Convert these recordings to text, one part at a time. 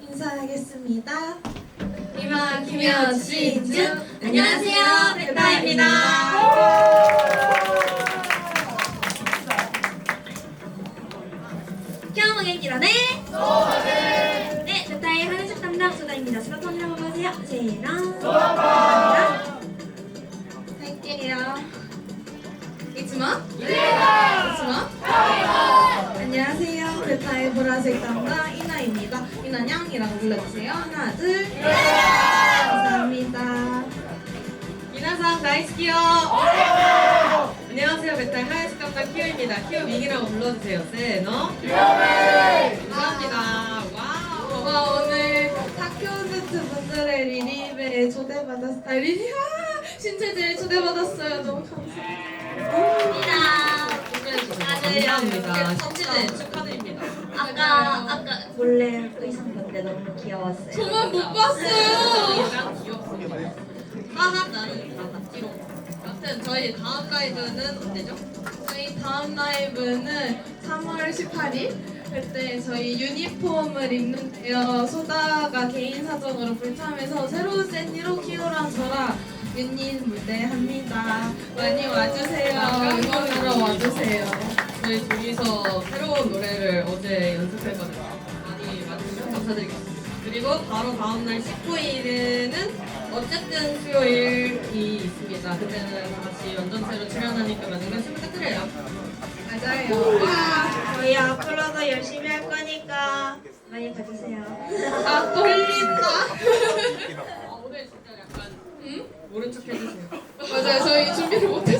인사하겠습니다. 이만 김현 시즌 안녕하세요 백다입니다. 경험의 네. 네 백다의 한해적 담당 소다입니다. 스마트 한번 보세요. 제랑 소다. 할게요. 이츠마. 이츠마. 안녕하세요 백다의 보라색 담당. 이나입니다. 이나냥이라고 불러주세요. 하나, 둘. 감사합니다. 미나상 나이스키요. 안녕하세요 베타의 하얀색 담당 키오입니다. 키오 밍이라고 불러주세요. 세노. 감사합니다. 와우. 와, 오늘 학교세트 분들의 리립에 초대받았어요. 아, 리립, 아, 신체제에 초대받았어요. 너무 감사합니다. 다들 감사합니다. 신체제 축하드립니다. 아까 아까 몰래 의상 건데 너무 귀여웠어요. 저만 못 봤어요. 맞지로. 아무튼 저희 다음 라이브는 언제죠? 저희 다음 라이브는 3월 18일 그때 저희 유니폼을 입는데요. 소다가 개인 사정으로 불참해서 새로운 샌디로 키오랑 저랑 유닛 무대 합니다. 많이 와주세요. 응원하러 와주세요. 저희 둘이서 새로운 노래를 어제 연습했거든요. 많이 와주시면 감사드리겠습니다. 그리고 바로 다음날 19일에는 어쨌든 수요일이 있습니다. 그때는 다 같이 연전체로 출연하니까 많은 관심 부탁드려요. 맞아요. 와, 저희 앞으로도 열심히 할 거니까 많이 봐주세요. 아 떨린다. 아, 오늘 진짜 약간 응? 모른 척 해주세요. 맞아요. 저희 준비를 못했어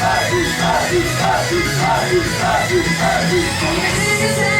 This is